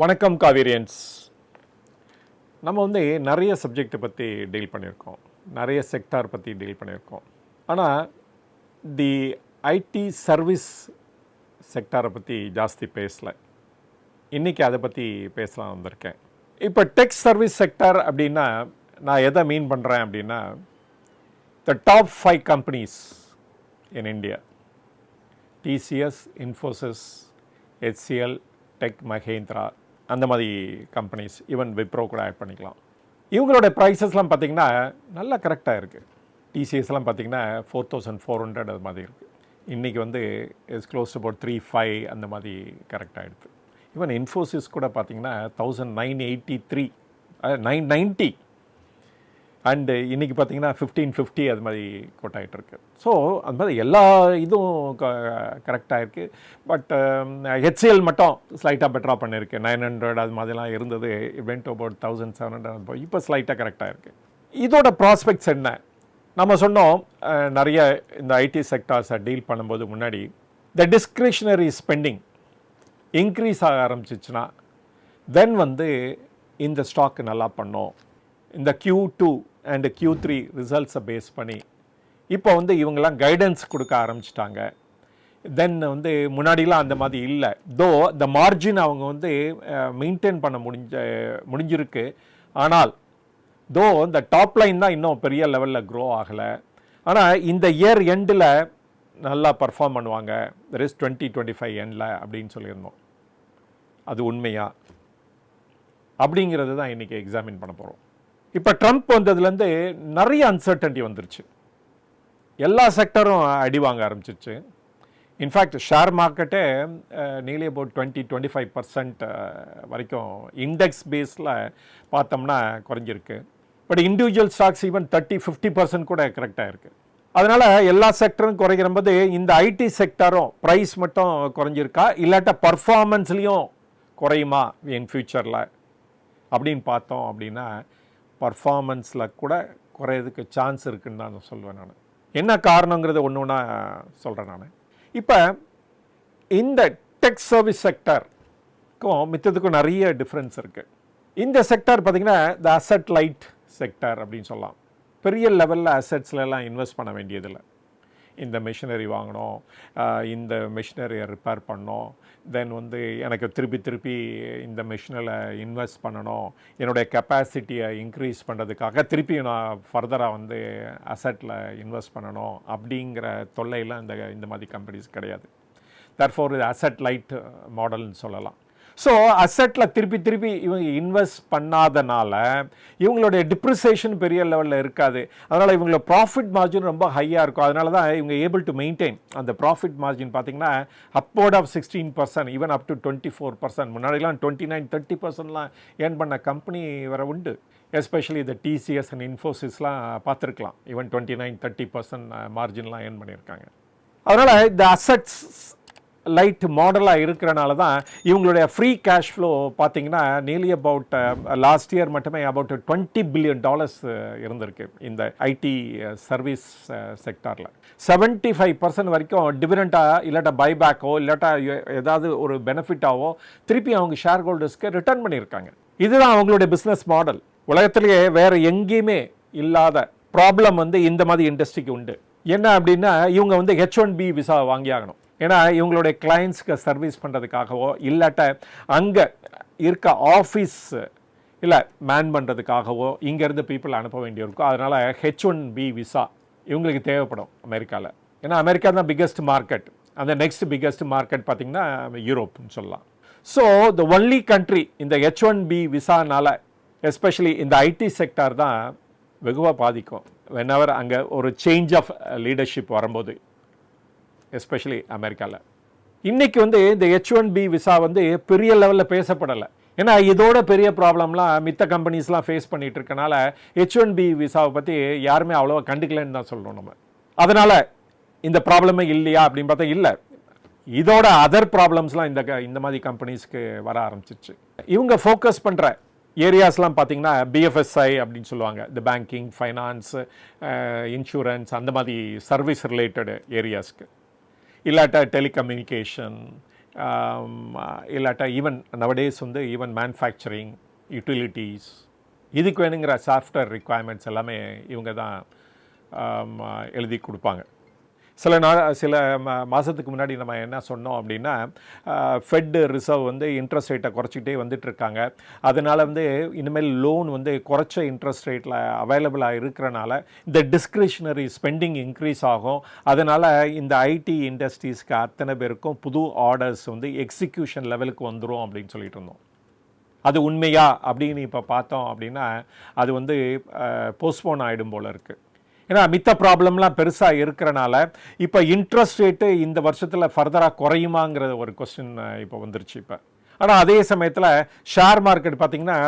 வணக்கம் காவேரியன்ஸ். நம்ம வந்து நிறைய சப்ஜெக்டை பற்றி டீல் பண்ணியிருக்கோம். நிறைய செக்டார் பற்றி டீல் பண்ணியிருக்கோம். ஆனால் தி ஐடி சர்வீஸ் செக்டாரை பற்றி ஜாஸ்தி பேசலை. இன்றைக்கி அதை பற்றி பேசலாம் வந்திருக்கேன். இப்போ டெக் சர்வீஸ் செக்டார் அப்படின்னா நான் எதை மீன் பண்ணுறேன் அப்படின்னா the top five companies in India TCS Infosys HCL tech Mahindra அந்த மாதிரி கம்பெனிஸ் ஈவன் விப்ரோ கூட ஆட் பண்ணிக்கலாம். இவங்களோட ப்ரைஸஸ்லாம் பார்த்தீங்கன்னா நல்லா கரெக்டாக இருக்குது டிசிஎஸ்லாம் பார்த்தீங்கன்னா ஃபோர் தௌசண்ட் ஃபோர் ஹண்ட்ரட் அது மாதிரி இருக்குது இன்றைக்கி வந்து is close about three five அந்த மாதிரி கரெக்டாக எடுத்து ஈவன் இன்ஃபோசிஸ் கூட பார்த்திங்கன்னா thousand nine eighty three nine ninety and இன்றைக்கி பார்த்தீங்கன்னா ஃபிஃப்டீன் ஃபிஃப்டி அது மாதிரி கோட் ஆகிட்டுருக்கு ஸோ அது மாதிரி எல்லா இதுவும் கரெக்டாக இருக்குது பட் ஹெச்சிஎல் மட்டும் ஸ்லைட்டாக பெட்டராக பண்ணியிருக்கு. நைன் ஹண்ட்ரட் அது மாதிரிலாம் இருந்தது. Went about thousand seven hundred இப்போ ஸ்லைட்டாக கரெக்டாக இருக்குது இதோட ப்ராஸ்பெக்ட்ஸ் என்ன? நம்ம சொன்னோம் நிறைய இந்த ஐடி செக்டார்ஸை டீல் பண்ணும்போது முன்னாடி த டிஸ்கிரிஷனரி ஸ்பெண்டிங் இன்க்ரீஸ் ஆக ஆரம்பிச்சிச்சுன்னா தென் வந்து இந்த ஸ்டாக் நல்லா பண்ணோம். இந்த Q two and Q three ரிசல்ட்ஸை base பண்ணி இப்போ வந்து இவங்கெல்லாம் கைடன்ஸ் கொடுக்க ஆரம்பிச்சிட்டாங்க. தென் வந்து முன்னாடிலாம் அந்த மாதிரி இல்லை. தோ இந்த மார்ஜின் அவங்க வந்து மெயின்டைன் பண்ண முடிஞ்ச முடிஞ்சிருக்கு. ஆனால் தோ இந்த டாப் லைன் தான் இன்னும் பெரிய லெவலில் க்ரோ ஆகலை. ஆனால் இந்த இயர் எண்டில் நல்லா பர்ஃபார்ம் பண்ணுவாங்க. ரெஸ் டுவெண்ட்டி டுவெண்ட்டி ஃபைவ் எண்டில் அப்படின்னு சொல்லியிருந்தோம். அது உண்மையா? அப்படிங்கிறது தான் இன்றைக்கி எக்ஸாமின் பண்ண போகிறோம் இப்போ ட்ரம்ப் வந்ததுலேருந்து நிறைய அன்சர்டன்டி வந்துருச்சு. எல்லா செக்டரும் அடி வாங்க ஆரம்பிச்சிருச்சு. இன்ஃபேக்ட் ஷேர் மார்க்கெட்டே நீலி about twenty twenty five percent வரைக்கும் இண்டெக்ஸ் பேஸில் பார்த்தோம்னா குறைஞ்சிருக்கு. But individual stocks even thirty fifty percent கூட கரெக்டாக இருக்குது அதனால் எல்லா செக்டரும் குறைக்கிற போது இந்த ஐடி செக்டரும் ப்ரைஸ் மட்டும் குறைஞ்சிருக்கா? இல்லாட்ட பர்ஃபார்மன்ஸ்லேயும் குறையுமா? இன் ஃப்யூச்சரில் அப்படின்னு பார்த்தோம் அப்படின்னா பர்ஃபார்மன்ஸில் கூட குறையிறதுக்கு சான்ஸ் இருக்குன்னு தான் நான் சொல்லுவேன் நான். என்ன காரணங்கிறது ஒன்று ஒன்றா சொல்கிறேன் நான். இப்போ இந்த டெக் சர்வீஸ் செக்டருக்கும் மித்ததுக்கும் நிறைய டிஃப்ரென்ஸ் இருக்குது இந்த செக்டார் பார்த்திங்கன்னா த அசட் லைட் செக்டார் அப்படின்னு சொல்லலாம். பெரிய லெவலில் அசட்ஸ்லாம் இன்வெஸ்ட் பண்ண வேண்டியதில்லை. இந்த மிஷினரி வாங்கினோம் இந்த மிஷினரியை ரிப்பேர் பண்ணணும் தென் வந்து எனக்கு திருப்பி திருப்பி இந்த மிஷினில் இன்வெஸ்ட் பண்ணணும் என்னுடைய கெப்பாசிட்டியை இன்க்ரீஸ் பண்ணுறதுக்காக திருப்பி நான் ஃபர்தராக வந்து அசட்டில் இன்வெஸ்ட் பண்ணணும் அப்படிங்கிற தொல்லையெல்லாம் இந்த இந்த மாதிரி கம்பெனிஸ் கிடையாது. தர்ஃபோர் இது அசட் லைட் மாடல்னு சொல்லலாம். ஸோ அசட்டில் திருப்பி திருப்பி இவங்க இன்வெஸ்ட் பண்ணாதனால இவங்களுடைய டிப்ரிசியேஷன் பெரிய லெவலில் இருக்காது. அதனால் இவங்களோட ப்ராஃபிட் மார்ஜின் ரொம்ப ஹையாக இருக்கும். அதனால தான் இவங்க ஏபிள் டு மெயின்டைன் அந்த ப்ராஃபிட் மார்ஜின் பார்த்தீங்கன்னா upward of sixteen percent even up to twenty four percent முன்னாடிலாம் டுவெண்ட்டி நைன் தேர்ட்டி பர்சன்ட்லாம் ஏர்ன் பண்ண கம்பெனி வர உண்டு. எஸ்பெஷலி இந்த டிசிஎஸ் அண்ட் இன்ஃபோசிஸ்லாம் பார்த்துருக்கலாம். Even twenty nine thirty percent மார்ஜின்லாம் earn பண்ணியிருக்காங்க. அதனால் இந்த அசட்ஸ் லைட் மாடலாக இருக்கிறனால தான் இவங்களுடைய ஃப்ரீ கேஷ் ஃப்ளோ பார்த்தீங்கன்னா நியர்லி அபவுட் லாஸ்ட் இயர் மட்டுமே அபவுட் டுவெண்ட்டி பில்லியன் டாலர்ஸ் இருந்திருக்கு இந்த ஐடி சர்வீஸ் செக்டாரில் செவன்ட்டி ஃபைவ் பர்சன்ட் வரைக்கும் டிவிடெண்ட்டாக இல்லாட்டா பைபேக்கோ இல்லாட்டா ஏதாவது ஒரு பெனிஃபிட்டாவோ திருப்பி அவங்க ஷேர் ஹோல்டர்ஸ்க்கு ரிட்டர்ன் பண்ணியிருக்காங்க. இதுதான் அவங்களுடைய பிஸ்னஸ் மாடல் உலகத்திலேயே வேறு எங்கேயுமே இல்லாத ப்ராப்ளம் வந்து இந்த மாதிரி இண்டஸ்ட்ரிக்கு உண்டு. என்ன அப்படின்னா இவங்க வந்து ஹெச் ஒன் பி விசா வாங்கி ஆகணும் ஏன்னா இவங்களுடைய கிளைண்ட்ஸ்க்கு சர்வீஸ் பண்ணுறதுக்காகவோ இல்லாட்ட அங்கே இருக்க ஆஃபீஸ் இல்லை மேன் பண்ணுறதுக்காகவோ இங்கேருந்து பீப்புள் அனுப்ப வேண்டியிருக்கும். அதனால் ஹெச் ஒன் பி விசா இவங்களுக்கு தேவைப்படும் அமெரிக்காவில் ஏன்னா அமெரிக்கா தான் பிக்கஸ்ட் மார்க்கெட் அந்த நெக்ஸ்ட் பிக்கஸ்ட் மார்க்கெட் பார்த்திங்கன்னா யூரோப்னு சொல்லலாம். ஸோ த ஒன்லி கண்ட்ரி இந்த ஹெச் ஒன் பி விசானால் எஸ்பெஷலி இந்த ஐடி செக்டார் தான் வெகுவாக பாதிக்கும். வென் அவர் அங்கே ஒரு சேஞ்ச் ஆஃப் லீடர்ஷிப் வரும்போது. எஸ்பெஷலி அமெரிக்காவில் இன்னைக்கு வந்து இந்த ஹெச் ஒன் பி விசா வந்து பெரிய லெவலில் பேசப்படலை. ஏன்னா இதோட பெரிய ப்ராப்ளம்லாம் மித்த கம்பெனிஸ்லாம் ஃபேஸ் பண்ணிட்டு இருக்கனால ஹெச் ஒன் பி விசாவை பற்றி யாருமே அவ்வளோவா கண்டுக்கலன்னு தான் சொல்லணும் நம்ம. அதனால் இந்த ப்ராப்ளமே இல்லையா அப்படின்னு பார்த்தா இல்லை. இதோட அதர் ப்ராப்ளம்ஸ்லாம் இந்த க- இந்த மாதிரி கம்பெனிஸ்க்கு வர ஆரம்பிச்சிச்சு இவங்க ஃபோக்கஸ் பண்ணுற ஏரியாஸ்லாம் பார்த்தீங்கன்னா பிஎஃப்எஸ்ஐ அப்படின்னு சொல்லுவாங்க. இந்த பேங்கிங் ஃபைனான்ஸ் இன்சூரன்ஸ் அந்த மாதிரி சர்வீஸ் ரிலேட்டட் ஏரியாஸ்க்கு இல்லாட்டா டெலிகம்யூனிகேஷன் um, uh, இல்லாட்டா ஈவன் நவடேஸ் வந்து ஈவன் மேனுஃபேக்சரிங் யூட்டிலிட்டிஸ் இதுக்கு வேணுங்கிற சாஃப்ட்வேர் ரிக்குவயர்மெண்ட்ஸ் எல்லாமே இவங்க தான் um, uh, எழுதி கொடுப்பாங்க. சில நாள் சில மாதத்துக்கு முன்னாடி நம்ம என்ன சொன்னோம் அப்படின்னா ஃபெட் ரிசர்வ் வந்து இன்ட்ரெஸ்ட் ரேட்டை குறைச்சிக்கிட்டே வந்துட்டுருக்காங்க. அதனால் வந்து இனிமேல் லோன் வந்து குறைச்ச இன்ட்ரெஸ்ட் ரேட்டில் அவைலபிளாக இருக்கிறனால இந்த டிஸ்கிரிஷனரி ஸ்பெண்டிங் இன்க்ரீஸ் ஆகும். அதனால் இந்த ஐடி இண்டஸ்ட்ரீஸ்க்கு அத்தனை பேருக்கும் புது ஆர்டர்ஸ் வந்து எக்ஸிக்யூஷன் லெவலுக்கு வந்துடும் அப்படின்னு சொல்லிட்டு இருந்தோம். அது உண்மையா அப்படின்னு இப்போ பார்த்தோம் அப்படின்னா அது வந்து போஸ்ட்போன் ஆகிடும் போல இருக்குது ஏன்னா மித்த ப்ராப்ளம்லாம் பெருசாக இருக்கிறனால இப்போ இன்ட்ரெஸ்ட் ரேட்டு இந்த வருஷத்தில் ஃபர்தராக குறையுமாங்கிற ஒரு கொஸ்டின் இப்போ வந்துருச்சு இப்போ. ஆனால் அதே சமயத்தில் ஷேர் மார்க்கெட் பார்த்தீங்கன்னா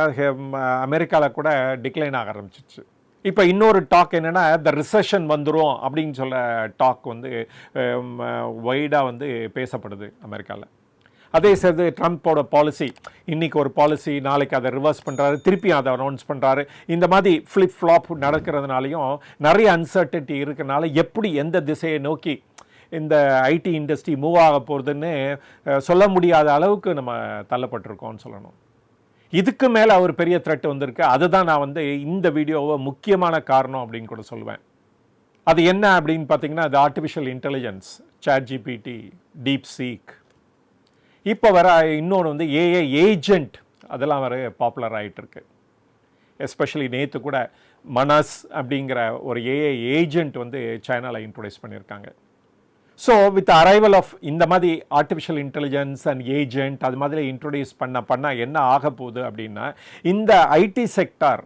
அமெரிக்காவில் கூட டிக்ளைன் ஆக ஆரம்பிச்சிச்சு இப்போ இன்னொரு டாக் என்னென்னா த ரிசெஷன் வந்துடும் அப்படின்னு சொல்ல டாக் வந்து வைடாக வந்து பேசப்படுது அமெரிக்காவில் அதே சேர்த்து ட்ரம்ப்போட பாலிசி இன்னைக்கு ஒரு பாலிசி நாளைக்கு அதை ரிவர்ஸ் பண்ணுறாரு திருப்பி அதை அனௌன்ஸ் பண்ணுறாரு இந்த மாதிரி ஃப்ளிப் ஃப்ளாப் நடக்கிறதுனாலையும் நிறைய அன்சர்டன்ட்டி இருக்கிறனால எப்படி எந்த திசையை நோக்கி இந்த ஐடி இண்டஸ்ட்ரி மூவ் ஆக போகிறதுன்னு சொல்ல முடியாத அளவுக்கு நம்ம தள்ளப்பட்டிருக்கோம்னு சொல்லணும். இதுக்கு மேலே அவர் பெரிய த்ரெட் வந்திருக்கு. அதை தான் நான் வந்து இந்த வீடியோவை முக்கியமான காரணம் அப்படின்னு கூட சொல்லுவேன். அது என்ன அப்படின்னு பார்த்தீங்கன்னா அது artificial intelligence chat GPT DeepSeek இப்போ வர இன்னொன்று வந்து ஏஏ ஏஜென்ட் அதெல்லாம் வர பாப்புலர் ஆகிட்டுருக்கு எஸ்பெஷலி நேற்று கூட மனஸ் அப்படிங்கிற ஒரு ஏஏ ஏஜென்ட் வந்து சைனாவில் இன்ட்ரொடியூஸ் பண்ணியிருக்காங்க. ஸோ வித் அரைவல் ஆஃப் இந்த மாதிரி ஆர்டிஃபிஷியல் இன்டெலிஜென்ஸ் அண்ட் ஏஜென்ட் அது மாதிரி இன்ட்ரொடியூஸ் பண்ண பண்ண என்ன ஆக போகுது அப்படின்னா இந்த IT sector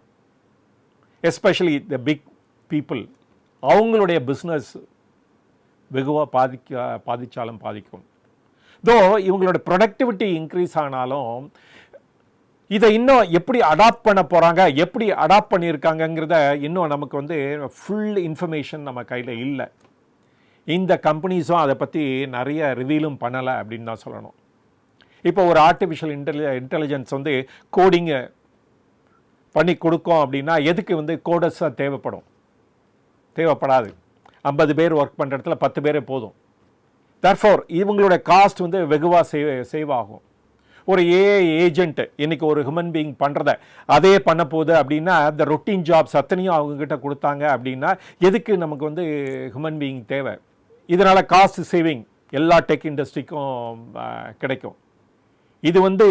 especially the big people அவங்களுடைய பிஸ்னஸ் வெகுவாக பாதிக்க பாதித்தாலும் பாதிக்கும். தோ இவங்களோட ப்ரொடக்டிவிட்டி இன்க்ரீஸ் ஆனாலும் இதை இன்னும் எப்படி அடாப்ட் பண்ண போகிறாங்க எப்படி அடாப்ட் பண்ணியிருக்காங்கங்கிறத இன்னும் நமக்கு வந்து ஃபுல் இன்ஃபர்மேஷன் நம்ம கையில் இல்லை. இந்த கம்பெனிஸும் அதை பற்றி நிறைய ரிவீலும் பண்ணலை அப்படின்னு தான் சொல்லணும். இப்போ ஒரு ஆர்டிஃபிஷியல் இன்டெலி இன்டெலிஜென்ஸ் வந்து கோடிங்கை பண்ணி கொடுக்கும் அப்படின்னா எதுக்கு வந்து கோடஸாக தேவைப்படும்? தேவைப்படாது. ஐம்பது பேர் ஒர்க் பண்ணுற இடத்துல பத்து பேரே போதும். தர்ஃபோர் இவங்களோட காஸ்ட் வந்து வெகுவாக சேவ் சேவ் ஆகும். ஒரு ஏஐ ஏஜென்ட் இன்னைக்கு ஒரு ஹியூமன் பீயிங் பண்ணுறத அதே பண்ண போகுது அப்படின்னா இந்த ரொட்டீன் ஜாப்ஸ் அத்தனையும் அவங்கக்கிட்ட கொடுத்தாங்க அப்படின்னா எதுக்கு நமக்கு வந்து ஹியூமன் பீயிங் தேவை? இதனால் காஸ்ட் சேவிங் எல்லா டெக் இண்டஸ்ட்ரிக்கும் கிடைக்கும். இது வந்து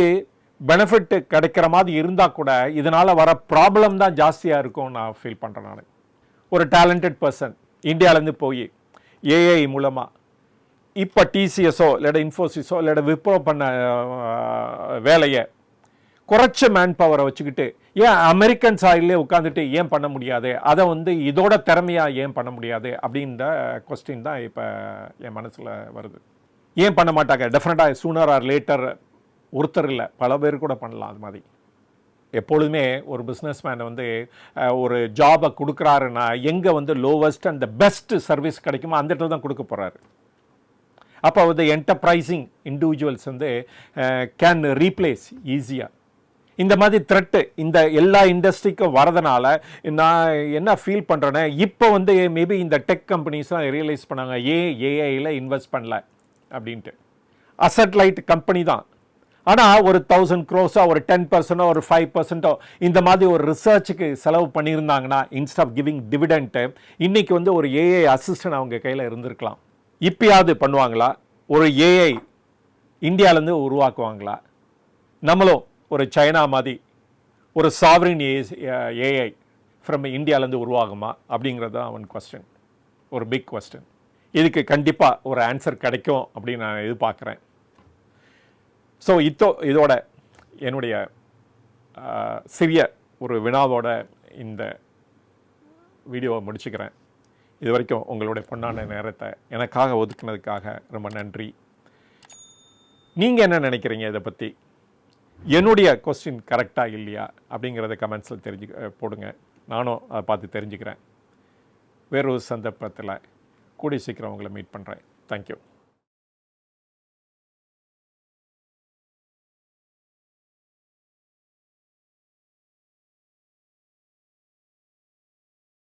பெனிஃபிட் கிடைக்கிற மாதிரி இருந்தால் கூட இதனால் வர ப்ராப்ளம் தான் ஜாஸ்தியாக இருக்கும் நான் ஃபீல் பண்ணுறேன் நான். ஒரு டேலண்டட் பர்சன் இந்தியாவிலேருந்து போய் ஏஐ மூலமாக இப்போ டிசிஎஸோ இல்லாட இன்ஃபோசிஸோ இல்லாட விப்ரோ பண்ண வேலையை குறைச்ச மேன் பவரை வச்சுக்கிட்டு ஏன் அமெரிக்கன் சாயிலே உட்காந்துட்டு ஏன் பண்ண முடியாது? அதை வந்து இதோட திறமையாக ஏன் பண்ண முடியாது? அப்படின்ற கொஸ்டின் தான் இப்போ என் மனசில் வருது. ஏன் பண்ண மாட்டாங்க? டெஃபினட்டாக சூனர் ஆர் லேட்டர் ஒருத்தர் இல்லை பல பேர் கூட பண்ணலாம் அது மாதிரி. எப்பொழுதுமே ஒரு பிஸ்னஸ் மேன் வந்து ஒரு ஜாபை கொடுக்குறாருன்னா எங்கே வந்து lowest and the best service கிடைக்குமோ அந்த இடத்துல தான் கொடுக்க போகிறாரு அப்போ வந்து என்டர்பிரைசிங் இண்டிவிஜுவல்ஸ் வந்து கேன் ரீப்ளேஸ் ஈஸியாக இந்த மாதிரி த்ரெட்டு இந்த எல்லா இண்டஸ்ட்ரிக்கும் வரதுனால நான் என்ன ஃபீல் பண்ணுறேன்னா இப்போ வந்து மேபி இந்த டெக் கம்பெனிஸ்லாம் ரியலைஸ் பண்ணாங்க ஏன் ஏஐயில் இன்வெஸ்ட் பண்ணல அப்படின்ட்டு. அசட் லைட் கம்பெனி தான். ஆனால் ஒரு தௌசண்ட் க்ரோஸோ ஒரு டென் பர்சன்டோ ஒரு ஃபைவ் பர்சன்ட்டோ இந்த மாதிரி ஒரு ரிசர்ச்சுக்கு செலவு பண்ணியிருந்தாங்கன்னா இன்ஸ்ட் ஆஃப் கிவிங் டிவிடெண்ட்டு இன்றைக்கி வந்து ஒரு ஏஐ அசிஸ்டன்ட் அவங்க கையில் இருந்திருக்கலாம். இப்பயாவது பண்ணுவாங்களா? ஒரு ஏஐ இந்தியாவிலேருந்து உருவாக்குவாங்களா? நம்மளும் ஒரு சைனா மாதிரி ஒரு சாவரின் ஏஐ ஃப்ரம் இந்தியாவிலேருந்து உருவாகுமா? அப்படிங்கிறது தான் அவன் கொஸ்டின் ஒரு பிக் கொஸ்டின் இதுக்கு கண்டிப்பாக ஒரு ஆன்சர் கிடைக்கும் அப்படின்னு நான் எதிர்பார்க்குறேன். ஸோ இத்தோ இதோட என்னுடைய சிறிய ஒரு வினாவோட இந்த வீடியோவை முடிச்சுக்கிறேன். இது வரைக்கும் உங்களுடைய பொன்னான நேரத்தை எனக்காக ஒதுக்குனதுக்காக ரொம்ப நன்றி. நீங்கள் என்ன நினைக்கிறீங்க இதை பற்றி என்னுடைய கொஸ்டின் கரெக்டாக இல்லையா? அப்படிங்கிறத கமெண்ட்ஸில் தெரிஞ்சு போடுங்க. நானும் அதை பார்த்து தெரிஞ்சுக்கிறேன். வேறொரு சந்தர்ப்பத்தில் கூடிய சீக்கிரம் உங்களை மீட் பண்ணுறேன் தேங்க்யூ